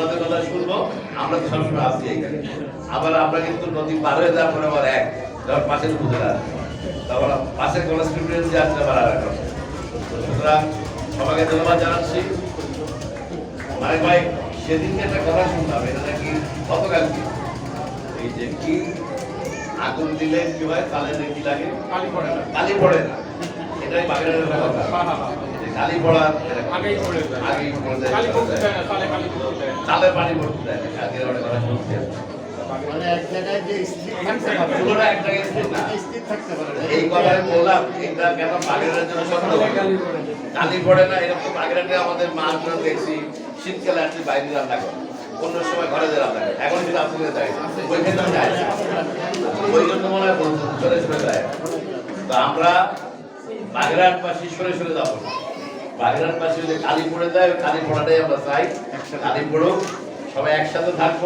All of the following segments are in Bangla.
ওনাদের কথা শুনব আমরা তো সবসময় আসি এখানে। আবার আমরা কিন্তু নদী পার হয়ে যাওয়ার পরে আবার এক যখন পাশের আসবে তারপর পাশের কোনো স্টুডেন্ট আসছে আবার আর সুতরাং সবাইকে ধন্যবাদ জানাচ্ছি। মানে ভাই সেদিনকে একটা কথা শুনলাম এটা নাকি গতকাল কি এই যে কি আগুন দিলে কি হয় তালে নাকি লাগে? কালি পড়ে না। কালি পড়ে না। এটাই বাগের কথা। হ্যাঁ, হ্যাঁ, হ্যাঁ। পড়ার আগেই পড়ে যায় আগেই পড়ে যায়। কালি পড়তে দেয়। পড়তে। আগে কথা শুনছি মানে এক জায়গায় যে স্থির থাকতে পারে। পুরোটা এক জায়গায় স্থির না। স্থির থাকতে পারে। এই কথাই বললাম এটা কেন বাগের জন্য সত্য? কালি পড়ে না এরকম বাগের আমাদের মা গুলো দেখছি শীতকালে আসলে বাইরে রান্না করে। অন্য সময় ঘরে যে রান্না করে। এখন কিন্তু আপনাদের যায়। ওইখানে যায়। ওই জন্য মনে হয় যায়। তো আমরা বাগেরহাট পাশে সরে সরে যাব। না বাগেরহাট পাশে যদি কালি পড়ে যায় কালি পড়াটাই আমরা চাই। কালি পড়ুক সবাই একসাথে থাকব।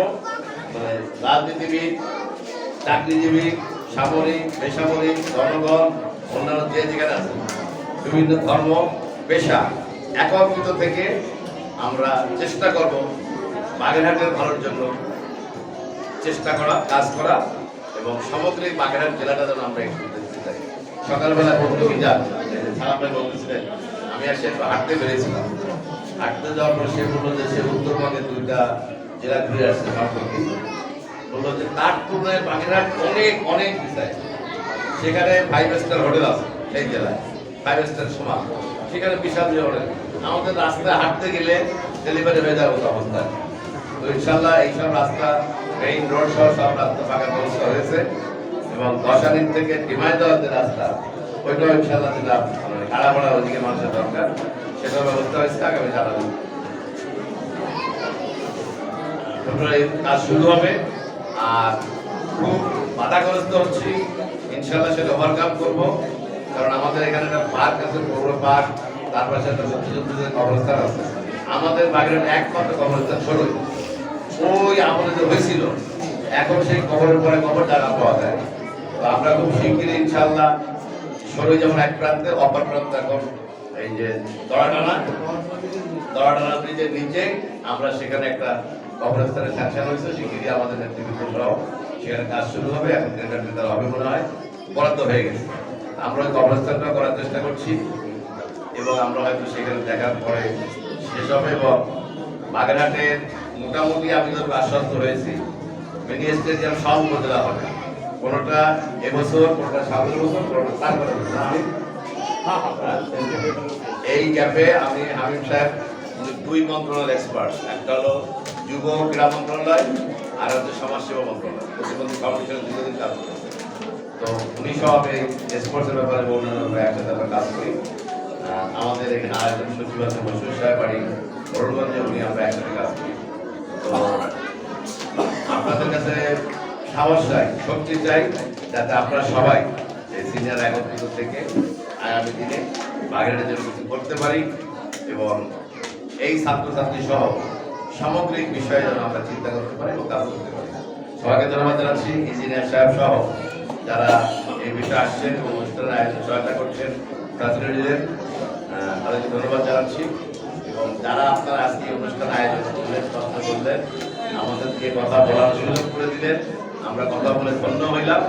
মানে রাজনীতিবিদ চাকরিজীবী সামরিক বেসামরিক জনগণ অন্যান্য যে যেখানে আছে বিভিন্ন ধর্ম পেশা একত্রিত থেকে আমরা চেষ্টা করব বাগেরহাটের ভালোর জন্য চেষ্টা করা কাজ করা এবং সামগ্রিক বাগেরহাট জেলাটা যেন আমরা একটু সকালবেলা বন্ধু যান সালামে বলতেছিলেন। আমি আর একটু হাঁটতে পেরেছিলাম। হাঁটতে যাওয়ার পর সে বলল যে সে উত্তরবঙ্গের দুইটা জেলা ঘুরে আসছে সম্পর্কে বলল যে তার তুলনায় বাগেরহাট অনেক অনেক বিষয় সেখানে ফাইভ স্টার হোটেল আছে, সেই জেলায়। ফাইভ স্টার সমান। সেখানে বিশাল যে হোটেল। আমাদের রাস্তায় হাঁটতে গেলে ডেলিভারি হয়ে যাওয়ার মতো অবস্থা। তো ইনশাল্লাহ, এইসব রাস্তা মেইন রোড সহ সব রাস্তা ফাঁকা ব্যবস্থা হয়েছে। এবং দশানির থেকে ডিমায় দেওয়ার যে রাস্তা, ওইটাও ইনশাল্লাহ যেটা মানে খাড়া পড়া ওদিকে মানুষের দরকার সেটাও ব্যবস্থা হয়েছে, আগামী ফেব্রুয়ারি কাজ শুরু হবে, আর খুব বাধাগ্রস্ত হচ্ছি। ইনশাল্লাহ সেটা ওভারকাম করব, কারণ আমাদের এখানে একটা পার্ক আছে, পৌর পার্ক তার পাশে একটা মুক্তিযুদ্ধের কবরস্থান আছে। আমাদের বাগের একমাত্র কবরস্থান ষোলোই। ওই আমলে যে হয়েছিল, এখন সেই কবরের পরে কবর জায়গা পাওয়া যায় তো আমরা খুব শিগগিরই ইনশাল্লাহ ষোলোই যেমন এক প্রান্তে, অপর প্রান্তে এখন এই যে দড়াটানা দড়াটানা ব্রিজের নিচে আমরা সেখানে একটা কবরস্থানের স্যাংশন হয়েছে শিগগিরই আমাদের নেতৃত্ব সহ সেখানে কাজ শুরু হবে, এখন টেন্ডার টেন্ডার হবে মনে হয়। বরাদ্দ হয়ে গেছে। আমরা কবরস্থানটা করার চেষ্টা করছি এবং আমরা হয়তো সেখানে দেখার পরে শেষ হবে এবং বাগেরহাটের মোটামুটি আমি তো আশ্বস্ত হয়েছি, মিনি স্টেডিয়াম সব উপজেলা হবে। কোনোটা এবছর, কোনোটা সামনের বছর, কোনোটা তারপরে। আমি। এই গ্যাপে আমি হামিম সাহেব দুই মন্ত্রণালয়ের এক্সপার্ট একটা হলো যুব ক্রীড়া মন্ত্রণালয়, আর হচ্ছে সমাজসেবা মন্ত্রণালয়। প্রতিবন্ধী ফাউন্ডেশন দীর্ঘদিন কাজ করেছে তো উনি সব এই স্পোর্টসের ব্যাপারে অন্যান্য একসাথে আমরা কাজ করি। আমাদের এখানে আরেকজন সচিব আছে বসুর সাহেব বাড়ি করণগঞ্জে উনি আমরা একসাথে কাজ করি। তো আপনাদের কাছে সাহস চাই, শক্তি চাই যাতে আপনারা সবাই এই সিনিয়র একত্রিত থেকে আগামী দিনে বাগেরহাটের জন্য কিছু করতে পারি এবং এই ছাত্রছাত্রী সহ সামগ্রিক বিষয়ে যেন আমরা চিন্তা করতে পারি এবং কাজ করতে পারি। সবাইকে ধন্যবাদ জানাচ্ছি ইঞ্জিনিয়ার সাহেব সহ যারা এই বিষয়ে আসছেন এবং অনুষ্ঠানের আয়োজন সহায়তা করছেন ছাত্রীদের তাদেরকে ধন্যবাদ জানাচ্ছি এবং যারা আপনারা আজকে অনুষ্ঠান আয়োজন করলেন প্রশ্ন করলেন আমাদেরকে কথা বলার সুযোগ করে দিলেন আমরা কথা বলে ধন্য হইলাম।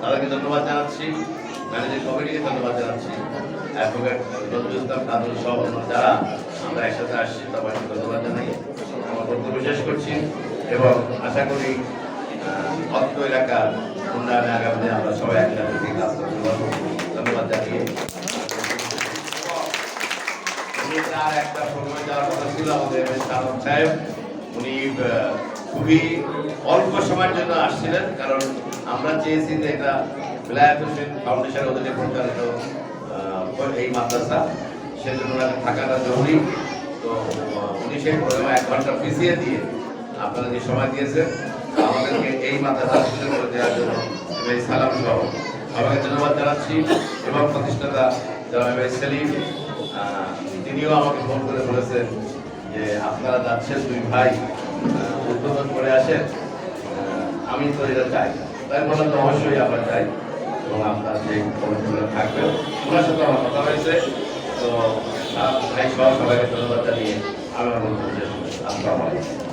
তাদেরকে ধন্যবাদ জানাচ্ছি। ম্যানেজিং কমিটিকে ধন্যবাদ জানাচ্ছি। অ্যাডভোকেট সহ যারা আমরা একসাথে আসছি, সবাইকে ধন্যবাদ জানাই। আমার বক্তব্য শেষ করছি এবং আশা করি অত্র এলাকার উন্নয়নে আগামী আমরা সবাই একসাথে কাজ করতে ধন্যবাদ জানিয়ে। তার একটা সময় যাওয়ার কথা ছিল আমাদের সাহেব। উনি খুবই অল্প সময়ের জন্য আসছিলেন, কারণ আমরা চেয়েছি যে এটা বিলায়ত হোসেন ফাউন্ডেশনের অধীনে পরিচালিত এই মাদ্রাসা, সেজন্য ওনাকে থাকাটা জরুরি। তো উনি সেই প্রোগ্রামে এক ঘণ্টা পিছিয়ে দিয়ে আপনারা যে সময় দিয়েছেন, আমাদেরকে এই মাদ্রাসা সুযোগ করে দেওয়ার জন্য এই সালাম সহ সবাইকে ধন্যবাদ জানাচ্ছি এবং প্রতিষ্ঠাতা জনাব সেলিম তিনিও আমাকে ফোন করে বলেছেন যে আপনারা যাচ্ছেন দুই ভাই উদ্বোধন করে আসেন। আমি তো এটা চাই তাই বললাম অবশ্যই আমরা চাই। এবং আপনার যে কমিটিগুলো থাকবে, ওনার সাথে আমার কথা হয়েছে। তো ভাই সহ সবাইকে ধন্যবাদ জানিয়ে আমি আমার বক্তব্য। আসসালামু আলাইকুম।